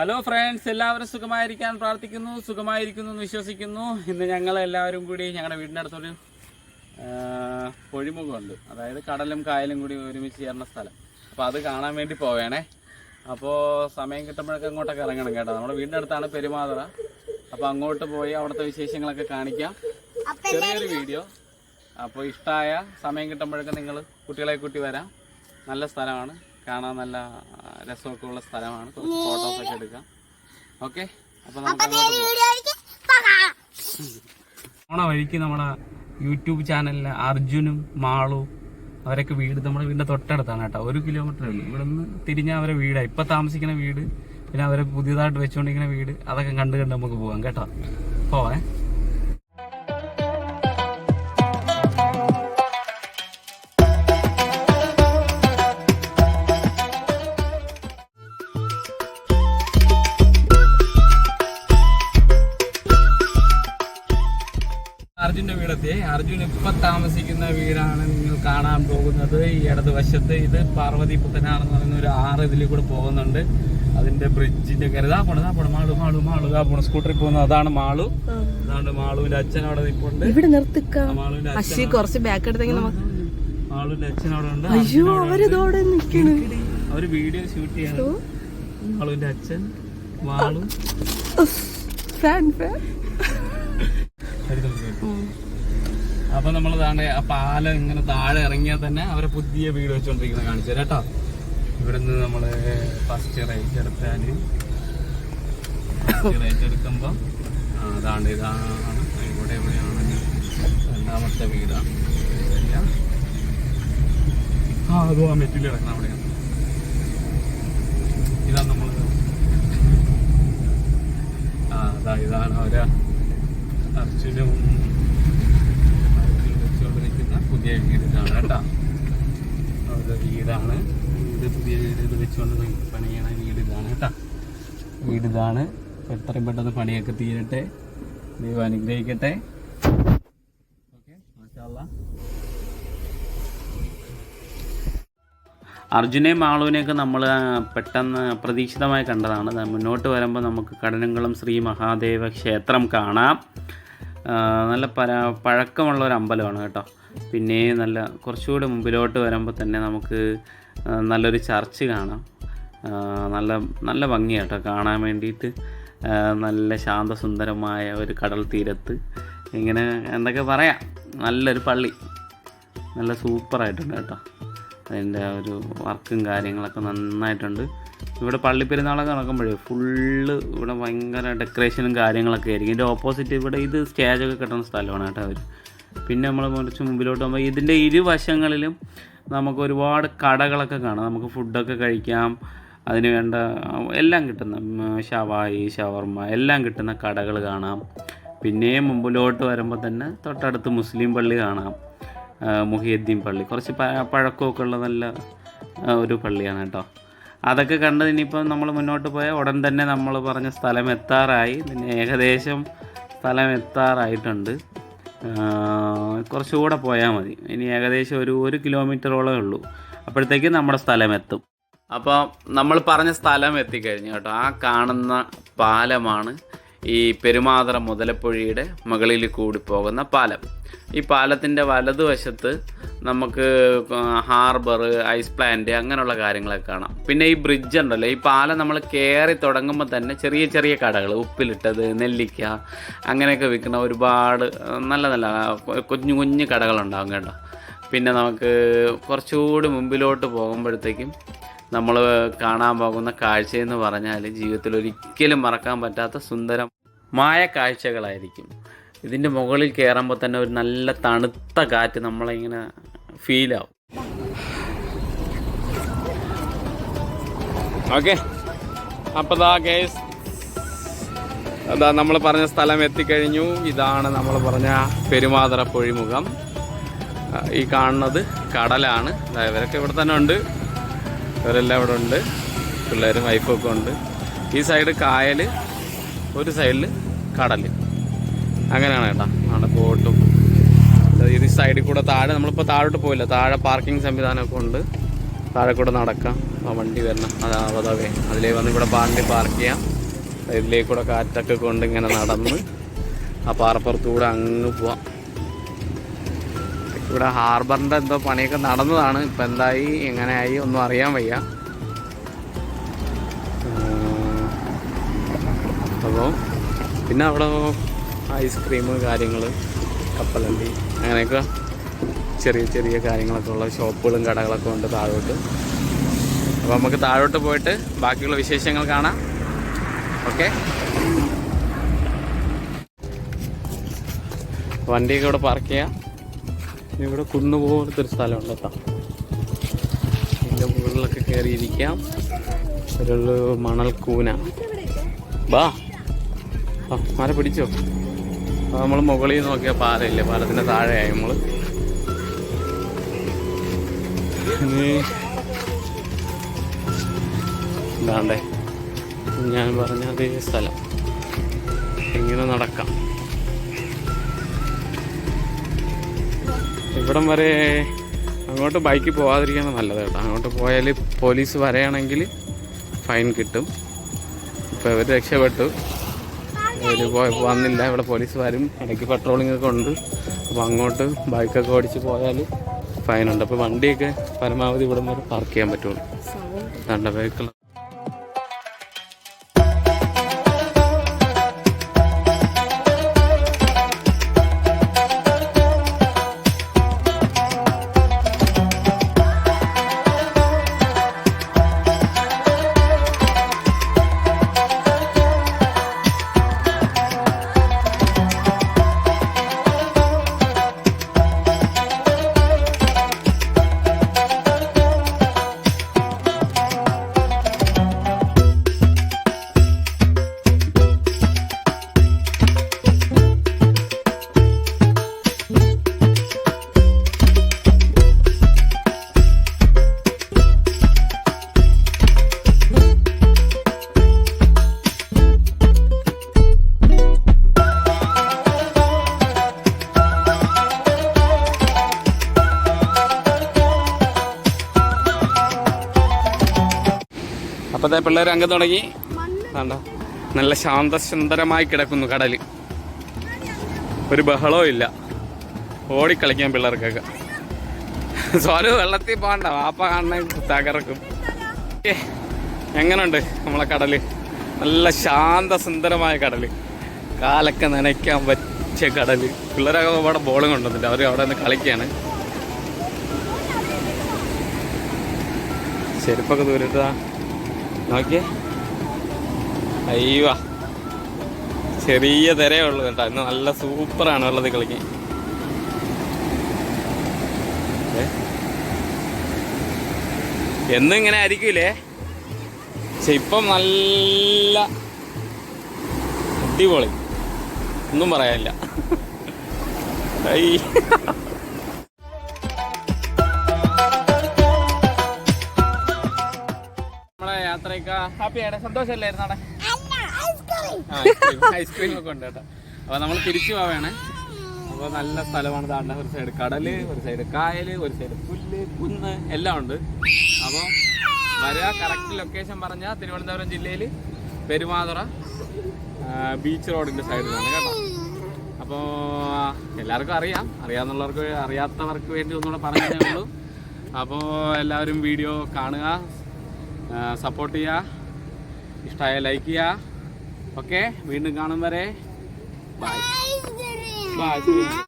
Hello friends എല്ലാവരും സുഖമായിരിക്കാൻ പ്രാർത്ഥിക്കുന്നു സുഖമായിരിക്കുന്നു എന്ന് വിശ്വസിക്കുന്നു. ഇന്ന് ഞങ്ങൾ എല്ലാവരും കൂടി ഞങ്ങളുടെ വീടിന്റെ അടുത്തൊരു പൊഴിമുഖമുണ്ട്. അതായത് കടലും കായലും കൂടി ഒരുമിച്ച് ചേർന്ന സ്ഥലം. അപ്പോൾ അത് കാണാൻ വേണ്ടി പോവേണേ. അപ്പോൾ സമയം കിട്ടുമ്പോഴൊക്കെ അങ്ങോട്ടൊക്കെ ഇറങ്ങണം കേട്ടോ. നമ്മുടെ വീടിന്റെ അടുത്താണ് പെരുമാതറ. അപ്പോൾ അങ്ങോട്ട് പോയി അവിടുത്തെ വിശേഷങ്ങളൊക്കെ കാണിക്കാം. ചെറിയൊരു വീഡിയോ. അപ്പോൾ ഇഷ്ടമായ സമയം കിട്ടുമ്പോഴൊക്കെ നിങ്ങൾ കുട്ടികളെ കൂട്ടി വരാം. നല്ല സ്ഥലമാണ്. കാണാൻ നല്ല രസമൊക്കെ ഉള്ള സ്ഥലമാണ്. കുറച്ച് ഫോട്ടോസൊക്കെ എടുക്കാം. ഓക്കെ അപ്പൊ ഓണ. പോണ വഴിക്ക് നമ്മുടെ യൂട്യൂബ് ചാനലിലെ അർജുനും മാളു അവരൊക്കെ വീട് നമ്മുടെ വീടിന്റെ തൊട്ടടുത്താണ് കേട്ടോ. ഒരു കിലോമീറ്റർ ഉള്ളൂ. ഇവിടെ നിന്ന് തിരിഞ്ഞ അവരെ വീടാണ് ഇപ്പൊ താമസിക്കുന്ന വീട് പിന്നെ അവരെ പുതിയതായിട്ട് വെച്ചുകൊണ്ടിരിക്കുന്ന വീട്. അതൊക്കെ കണ്ട് കണ്ട് നമുക്ക് പോകാം കേട്ടോ. പോവേ. അർജുൻ ഇപ്പൊ താമസിക്കുന്ന വീടാണ് നിങ്ങൾ കാണാൻ പോകുന്നത്. ഈ ഇടത് വശത്ത് ഇത് പാർവതി പുത്തനാണെന്ന് പറയുന്ന ഒരു ആറ് ഇതിൽ കൂടെ പോകുന്നുണ്ട്. അതിന്റെ ബ്രിഡ്ജിന്റെ കരുതാ പോണ ദാ പോണ മാളു മാളു മാളു. ഇതാ പോണ സ്കൂട്ടറിൽ പോകുന്നത്. അതാണ് മാളു. അതാണ് മാളുവിന്റെ അച്ഛൻ അവിടെ നിൽപ്പുണ്ട് ഇവിടെ നിർത്തിക്ക. മാളുവിന്റെ അച്ഛൻ കുറച്ച് ബാക്ക് എടുത്തെങ്കിൽ നമുക്ക് മാളുവിന്റെ അച്ഛൻ അവിടെ ഉണ്ട്. അയ്യോ അവരിതോടെ നിക്കണ്. അവർ വീഡിയോ ഷൂട്ട് ചെയ്യാണ്. മാളുവിന്റെ അച്ഛൻ മാളു. ഫാൻ ഫാൻ അപ്പൊ നമ്മൾ താണ്ട ആ പാലം ഇങ്ങനെ താഴെ ഇറങ്ങിയാൽ തന്നെ അവരെ പുതിയ വീട് വെച്ചോണ്ടിരിക്കുന്ന കാണിച്ചു തരാം കേട്ടോ. ഇവിടുന്ന് നമ്മൾ ഫസ്റ്റ് റേറ്റ് എടുത്താൽ റേറ്റ് എടുക്കുമ്പോ ആ, അതാണ്ട് ഇതാണ്. ഇവിടെ എവിടെയാണ്? രണ്ടാമത്തെ വീടാണ്. ആ അത് ആ മെറ്റിൽ കിടക്കണം അവിടെയാണ്. ഇതാണ് നമ്മൾ ആ അതാ ഇതാണ് അവരാ വെച്ചുകൊണ്ടിരിക്കുന്ന പുതിയ വീടിലാണ് കേട്ടോ. അവരുടെ വീടാണ്. വീട് പുതിയ വീട് വെച്ചുകൊണ്ട് പണിയണ വീട് ഇതാണ് കേട്ടോ. വീട് ഇതാണ്. എത്രയും പെട്ടെന്ന് പണിയൊക്കെ തീരട്ടെ. ദൈവം അനുഗ്രഹിക്കട്ടെ. ഓക്കെ അർജുനെയും മാളുവിനെയൊക്കെ നമ്മൾ പെട്ടെന്ന് അപ്രതീക്ഷിതമായി കണ്ടതാണ്. മുന്നോട്ട് വരുമ്പോൾ നമുക്ക് കടനംകുളം ശ്രീ മഹാദേവ ക്ഷേത്രം കാണാം. നല്ല പര പഴക്കമുള്ള ഒരു അമ്പലമാണ് കേട്ടോ. പിന്നെ നല്ല കുറച്ചുകൂടി മുമ്പിലോട്ട് വരുമ്പോൾ തന്നെ നമുക്ക് നല്ലൊരു ചർച്ച് കാണാം. നല്ല നല്ല ഭംഗിയാണ് കേട്ടോ കാണാൻ വേണ്ടിയിട്ട്. നല്ല ശാന്തസുന്ദരമായ ഒരു കടൽ തീരത്ത്. ഇങ്ങനെ എന്തൊക്കെ പറയാം നല്ലൊരു പള്ളി. നല്ല സൂപ്പറായിട്ടുണ്ട് കേട്ടോ. അതിന്റെ ഒരു വർക്കും കാര്യങ്ങളൊക്കെ നന്നായിട്ടുണ്ട്. ഇവിടെ പള്ളിപ്പെരുന്നാളൊക്കെ നടക്കുമ്പോഴേ ഫുള്ള് ഇവിടെ ഭയങ്കര ഡെക്കറേഷനും കാര്യങ്ങളൊക്കെ ആയിരിക്കും. ഇതിന്റെ ഓപ്പോസിറ്റ് ഇവിടെ ഇത് സ്റ്റേജൊക്കെ കിട്ടുന്ന സ്ഥലമാണ് കേട്ടോ അവർ പിന്നെ നമ്മൾ കുറച്ച് മുമ്പിലോട്ട് പോകുമ്പോൾ ഇതിന്റെ ഇരുവശങ്ങളിലും നമുക്ക് ഒരുപാട് കടകളൊക്കെ കാണാം. നമുക്ക് ഫുഡൊക്കെ കഴിക്കാം. അതിന് വേണ്ട എല്ലാം കിട്ടുന്ന ഷവായി ഷവർമ്മ എല്ലാം കിട്ടുന്ന കടകൾ കാണാം. പിന്നെയും മുമ്പിലോട്ട് വരുമ്പോൾ തന്നെ തൊട്ടടുത്ത് മുസ്ലിം പള്ളി കാണാം. മുഹിയദ്ദീൻ പള്ളി. കുറച്ച് പഴക്കമൊക്കെ ഉള്ള നല്ല ഒരു പള്ളിയാണ് കേട്ടോ. അതൊക്കെ കണ്ട് ഇനിയിപ്പം നമ്മൾ മുന്നോട്ട് പോയാൽ ഉടൻ തന്നെ നമ്മൾ പറഞ്ഞ സ്ഥലം എത്താറായി. പിന്നെ ഏകദേശം സ്ഥലം എത്താറായിട്ടുണ്ട്. കുറച്ചുകൂടെ പോയാൽ മതി. ഇനി ഏകദേശം ഒരു ഒരു കിലോമീറ്ററോളമേ ഉള്ളൂ. അപ്പോഴത്തേക്കും നമ്മുടെ സ്ഥലം എത്തും. അപ്പോൾ നമ്മൾ പറഞ്ഞ സ്ഥലം എത്തിക്കഴിഞ്ഞു കേട്ടോ. ആ കാണുന്ന പാലമാണ് ഈ പെരുമാതറ മുതലപ്പുഴയുടെ മുകളിൽ കൂടി പോകുന്ന പാലം. ഈ പാലത്തിന്റെ വലതുവശത്ത് നമുക്ക് ഹാർബർ ഐസ് പ്ലാന്റ് അങ്ങനെയുള്ള കാര്യങ്ങളൊക്കെ കാണാം. പിന്നെ ഈ ബ്രിഡ്ജ് ഉണ്ടല്ലോ ഈ പാലം നമ്മൾ കയറി തുടങ്ങുമ്പോൾ തന്നെ ചെറിയ ചെറിയ കടകൾ ഉപ്പിലിട്ടത് നെല്ലിക്ക അങ്ങനെയൊക്കെ വിൽക്കുന്ന ഒരുപാട് നല്ല നല്ല കുഞ്ഞു കുഞ്ഞു കടകളുണ്ടാകും കേട്ടോ. പിന്നെ നമുക്ക് കുറച്ചുകൂടി മുമ്പിലോട്ട് പോകുമ്പോഴത്തേക്കും നമ്മൾ കാണാൻ പോകുന്ന കാഴ്ചയെന്ന് പറഞ്ഞാൽ ജീവിതത്തിൽ ഒരിക്കലും മറക്കാൻ പറ്റാത്ത സുന്ദരം മായ കാഴ്ചകളായിരിക്കും. ഇതിന്റെ മുകളിൽ കയറുമ്പോൾ തന്നെ ഒരു നല്ല തണുത്ത കാറ്റ് നമ്മളിങ്ങനെ ഫീലാവും ഓക്കെ അപ്പോൾ ദാ കേസ് അതാ നമ്മൾ പറഞ്ഞ സ്ഥലം എത്തിക്കഴിഞ്ഞു. ഇതാണ് നമ്മൾ പറഞ്ഞ പെരുമാതറ പൊഴിമുഖം. ഈ കാണുന്നത് കടലാണ്. ഇവരൊക്കെ ഇവിടെ തന്നെ ഉണ്ട്. ഇവരെല്ലാം ഇവിടെ ഉണ്ട്. പിള്ളേരും വൈഫൊക്കെ ഉണ്ട്. ഈ സൈഡ് കായൽ ഒരു സൈഡിൽ കടൽ അങ്ങനെയാണ് കേട്ടോ. അവിടെ ബോട്ടും ഇത് സൈഡിൽ കൂടെ താഴെ നമ്മളിപ്പോൾ താഴോട്ട് പോയില്ല. താഴെ പാർക്കിംഗ് സംവിധാനമൊക്കെ ഉണ്ട്. താഴെ കൂടെ നടക്കാം. ആ വണ്ടി വരണം. അതാ അതവേ അതിലേ വന്ന് ഇവിടെ വണ്ടി പാർക്ക് ചെയ്യാം. ഇതിലേക്ക് കൂടെ കാറ്റൊക്കെ കൊണ്ട് ഇങ്ങനെ നടന്ന് ആ പാറപ്പുറത്തൂടെ അങ്ങ് പോവാം. ഇവിടെ ഹാർബറിന്റെ എന്തോ പണിയൊക്കെ നടന്നതാണ്. ഇപ്പം എന്തായി എങ്ങനെയായി ഒന്നും അറിയാൻ വയ്യ. അപ്പോൾ പിന്നെ അവിടെ ഐസ്ക്രീം കാര്യങ്ങൾ കപ്പലണ്ടി അങ്ങനെയൊക്കെ ചെറിയ ചെറിയ കാര്യങ്ങളൊക്കെ ഉള്ള ഷോപ്പുകളും കടകളൊക്കെ ഉണ്ട് താഴോട്ട്. അപ്പോൾ നമുക്ക് താഴോട്ട് പോയിട്ട് ബാക്കിയുള്ള വിശേഷങ്ങൾ കാണാം. ഓക്കെ? വണ്ടിയൊക്കെ ഇവിടെ പാർക്ക് ചെയ്യാം. ഇവിടെ കുന്നു പോലത്തെ ഒരു സ്ഥലമുണ്ട് കേട്ടോ. ഇതിന്റെ മുകളിലൊക്കെ കയറിയിരിക്കാം. ഒരു മണൽ കൂന ബാ. മര പിടിച്ചോ. നമ്മൾ മുകളിൽ നോക്കിയ പാലയില്ലേ പാലത്തിന്റെ താഴെയായി ഇനി എന്താണ്ടേ ഞാൻ പറഞ്ഞ അതേ സ്ഥലം. ഇങ്ങനെ നടക്കാം. ഇവിടം വരെ അങ്ങോട്ട് ബൈക്കിൽ പോവാതിരിക്കുന്നത് നല്ലത് കേട്ടോ. അങ്ങോട്ട് പോയാൽ പോലീസ് വരെയാണെങ്കിൽ ഫൈൻ കിട്ടും. ഇപ്പോൾ ഇവർ രക്ഷപ്പെട്ടു. ഇവർ പോയി വന്നില്ല. ഇവിടെ പോലീസ് വരും ഇടയ്ക്ക് പെട്രോളിംഗ് ഒക്കെ ഉണ്ട്. അപ്പോൾ അങ്ങോട്ട് ബൈക്കൊക്കെ ഓടിച്ച് പോയാൽ ഫൈനുണ്ട് അപ്പോൾ വണ്ടിയൊക്കെ പരമാവധി ഇവിടെ വരെ പാർക്ക് ചെയ്യാൻ പറ്റുള്ളൂ. രണ്ട് അപ്പോഴത്തെ പിള്ളേർ അങ്ങ് തുടങ്ങി. വേണ്ട നല്ല ശാന്തസുന്ദരമായി കിടക്കുന്നു കടൽ ഒരു ബഹളവും ഇല്ല. ഓടിക്കളിക്കാൻ പിള്ളേർക്കൊക്കെ. സോലു വെള്ളത്തിൽ പോകണ്ട. വാപ്പ കാണണേ തകർക്കും എങ്ങനെയുണ്ട് നമ്മളെ കടൽ? നല്ല ശാന്തസുന്ദരമായ കടൽ. കാലൊക്കെ നനയ്ക്കാൻ പറ്റിയ കടൽ. പിള്ളേരൊക്കെ അവിടെ ബോളും കൊണ്ടുവന്നിട്ട് അവർ അവിടെ നിന്ന് കളിക്കുകയാണ് ചെരുപ്പൊക്കെ ദൂരത്താ നോക്കിയേ. അയ്യോ. ചെറിയ തിരയേ ഉള്ളൂ കേട്ടോ. ഇന്ന് നല്ല സൂപ്പറാണ് ഉള്ളത് കളിക്കാൻ. എന്നും ഇങ്ങനെ ആയിരിക്കൂലേ? പക്ഷെ ഇപ്പം നല്ല അടിപൊളി. ഒന്നും പറയാനില്ല. യാത്രയൊക്കെ ഹാപ്പിയാണ്. സന്തോഷമല്ലായിരുന്നു അവിടെ? ഐസ്ക്രീം ഒക്കെ ഉണ്ട് കേട്ടോ. അപ്പൊ നമ്മൾ തിരിച്ചു പോവാണ്. അപ്പൊ നല്ല സ്ഥലമാണ് താണ്ട ഒരു സൈഡ് കടൽ ഒരു സൈഡ് കായൽ ഒരു സൈഡ് പുല്ല് കുന്ന് എല്ലാം ഉണ്ട്. അപ്പോൾ വരിക കറക്റ്റ് ലൊക്കേഷൻ പറഞ്ഞാൽ തിരുവനന്തപുരം ജില്ലയിൽ പെരുമാതുറ ബീച്ച് റോഡിന്റെ സൈഡിലാണ് കേട്ടോ. അപ്പോൾ എല്ലാവർക്കും അറിയാം. അറിയാവുന്നവർക്ക് അറിയാത്തവർക്ക് വേണ്ടി ഒന്നുകൂടെ പറഞ്ഞതേ ഉള്ളൂ. അപ്പോൾ എല്ലാവരും വീഡിയോ കാണുക സപ്പോർട്ട് ചെയ്യുക ഇഷ്ടമായ ലൈക്ക് ചെയ്യുക ഓക്കെ വീണ്ടും കാണും വരെ. Bye bye